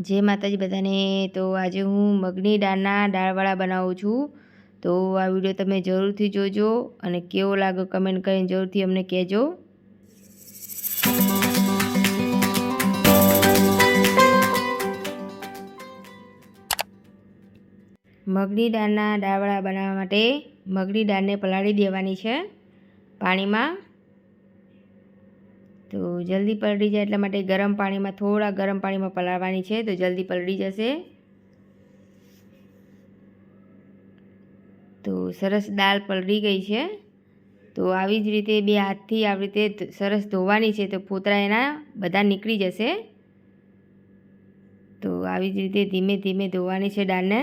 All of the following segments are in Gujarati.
જય માતાજી બધાને તો આજે હું મગની દાળના દાળવાળા બનાવું છું. તો આ વીડિયો તમે જરૂરથી જોજો અને કેવો લાગ્યો કમેન્ટ કરીને જરૂરથી અમને કહેજો. મગની દાળના દાળવાળા બનાવવા માટે મગની દાળને પલાળી દેવાની છે પાણીમાં. તો જલ્દી પલળી જાય એટલા માટે ગરમ પાણીમાં થોડા ગરમ પાણીમાં પલાળવાની છે તો જલ્દી પલળી જશે. તો સરસ દાળ પલળી ગઈ છે. તો આવી જ રીતે બે હાથથી આવી રીતે સરસ ધોવાની છે તો ફોતરા એના બધા નીકળી જશે. તો આવી જ રીતે ધીમે ધીમે ધોવાની છે દાળને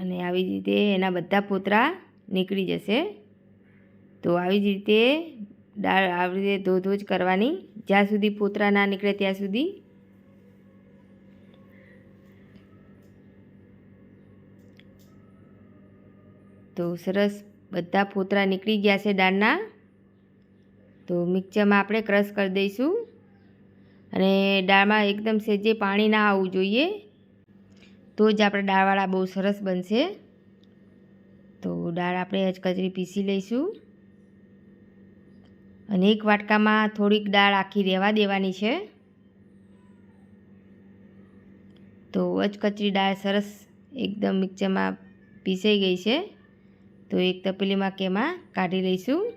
અને આવી જ રીતે એના બધા પોતરા નીકળી જશે. તો આવી જ રીતે દાળ આવી રીતે ધોધો જ કરવાની. જ્યાં સુધી પોતરા ના નીકળે ત્યાં સુધી. તો સરસ બધા પોતરા નીકળી ગયા છે દાળના. તો મિક્સરમાં આપણે ક્રશ કરી દઈશું. અને દાળમાં એકદમ સેજે પાણી ના આવવું જોઈએ. તો જ આપણે દાળવાળા બહુ સરસ બનશે. તો દાળ આપણે અજકચરી પીસી લઈશું. અને એક વાટકામાં થોડીક દાળ આખી રહેવા દેવાની છે. તો અજકચરી દાળ સરસ એકદમ મિક્સરમાં પીસાઈ ગઈ છે. તો એક તપેલીમાં કેમાં કાઢી લઈશું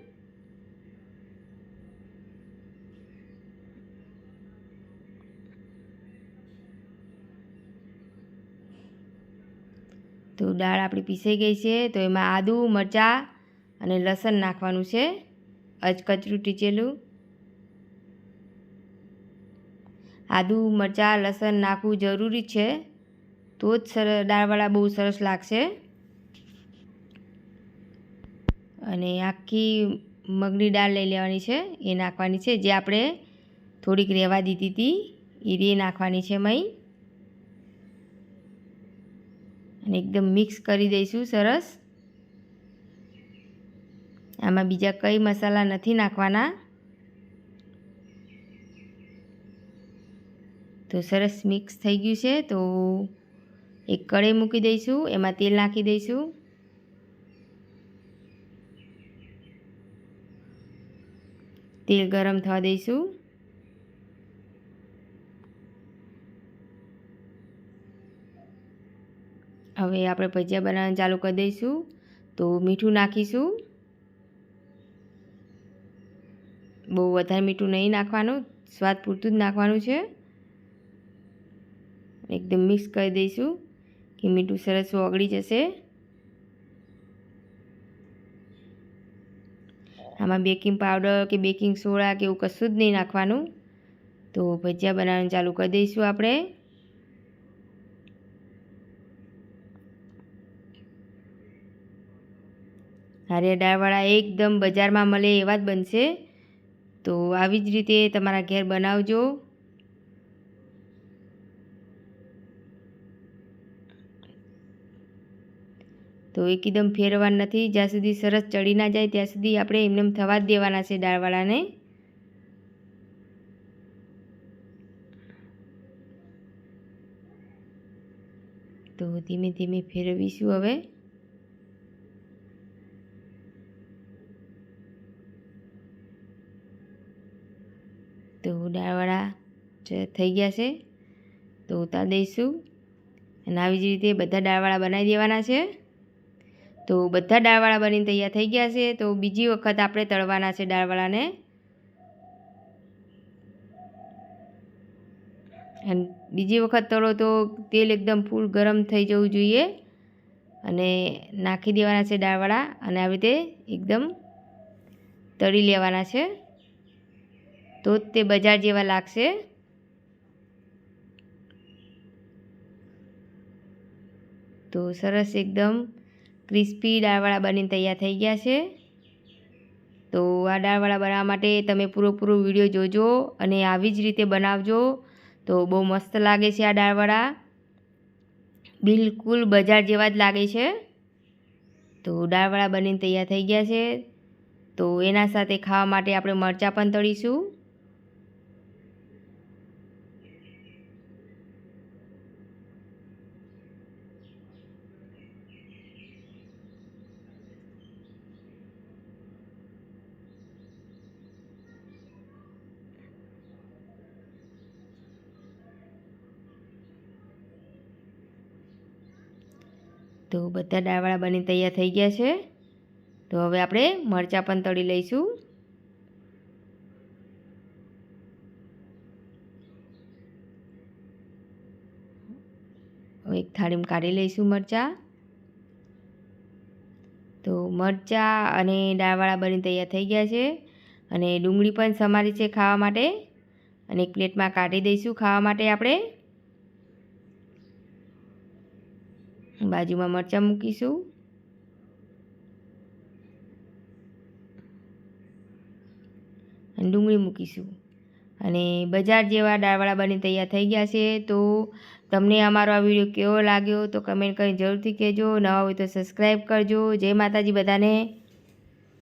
તો દાળ આપણી પીસાઈ ગઈ છે, તો એમાં આદું, મરચાં અને લસણ નાખવાનું છે. અજકચરું ટીચેલું આદું, મરચાં, લસણ નાખવું જરૂરી છે. તો જ સર, દાળવાળા બહુ સરસ લાગશે. અને આખી મગની દાળ લઈ લેવાની છે, એ નાખવાની છે. જે આપણે થોડીક રહેવા દીધી હતી એ નાખવાની છે મય. અને એકદમ મિક્સ કરી દઈશું, સરસ. આમાં બીજા કંઈ મસાલા નથી નાખવાના. તો સરસ મિક્સ થઈ ગયું છે, તો એક કઢાઈ મૂકી દઈશું, એમાં તેલ નાખી દઈશું. તેલ ગરમ થવા દઈશું. હવે આપણે ભજીયા બનાવવાનું ચાલુ કરી દઈશું. તો મીઠું નાખીશું. બહુ વધારે મીઠું નહીં નાખવાનું, સ્વાદ પૂરતું જ નાખવાનું છે. એકદમ મિક્સ કરી દઈશું કે મીઠું સરસ ઓગળી જશે. આમાં બેકિંગ પાવડર કે બેકિંગ સોડા કે એવું કશું જ નહીં નાખવાનું. તો ભજીયા બનાવવાનું ચાલુ કરી દઈશું આપણે. હારિયા દાળવાળા એકદમ બજારમાં મળે એવા જ બનશે. તો આવી જ રીતે તમારા ઘેર બનાવજો. તો એકદમ ફેરવા નથી. જ્યાં સુધી સરસ ચડી ના જાય ત્યાં સુધી આપણે એમને થવા જ દેવાના છે દાળવાળાને તો ધીમે ધીમે ફેરવીશું હવે. તો દાળવાળા થઈ ગયા છે. તો ઉતાર દઈશું. અને આવી જ રીતે બધા દાળવાળા બનાવી દેવાના છે. તો બધા દાળવાળા બનીને તૈયાર થઈ ગયા છે. તો બીજી વખત આપણે તળવાના છે ડાળવાળાને. અને બીજી વખત તળો તો તેલ એકદમ ફૂલ ગરમ થઈ જવું જોઈએ. અને નાખી દેવાના છે દાળવાળા અને આવી રીતે એકદમ તળી લેવાના છે. તો જ તે બજાર જેવા લાગશે. તો સરસ એકદમ ક્રિસ્પી દાળવાળા બનીને તૈયાર થઈ ગયા છે. તો આ દાળવાળા બનાવવા માટે તમે પૂરો વીડિયો જોજો અને આવી જ રીતે બનાવજો. તો બહુ મસ્ત લાગે છે આ દાળવાળા. બિલકુલ બજાર જેવા જ લાગે છે. તો દાળવાળા બનીને તૈયાર થઈ ગયા છે. તો એના સાથે ખાવા માટે આપણે મરચાં પણ તળીશું. તો બધા દાળવાળા બની તૈયાર થઈ ગયા છે. તો હવે આપણે મરચાં પણ તળી લઈશું. એક થાળીમાં કાઢી લઈશું મરચાં. તો મરચાં અને દાળવાળા બની તૈયાર થઈ ગયા છે. અને ડુંગળી પણ સમારી છે ખાવા માટે. અને એક પ્લેટમાં કાઢી દઈશું ખાવા માટે આપણે. બાજુમાં મરચાં મૂકીશું. અને ડુંગળી મૂકીશું. અને બજાર જેવા દાળવાળા બની તૈયાર થઈ ગયા છે, તો તમને અમારો આ વીડિયો કેવો લાગ્યો તો કમેન્ટ કરીને જરૂરથી કહેજો. નવા હોય તો સબસ્ક્રાઈબ કરજો. જય માતાજી બધાને.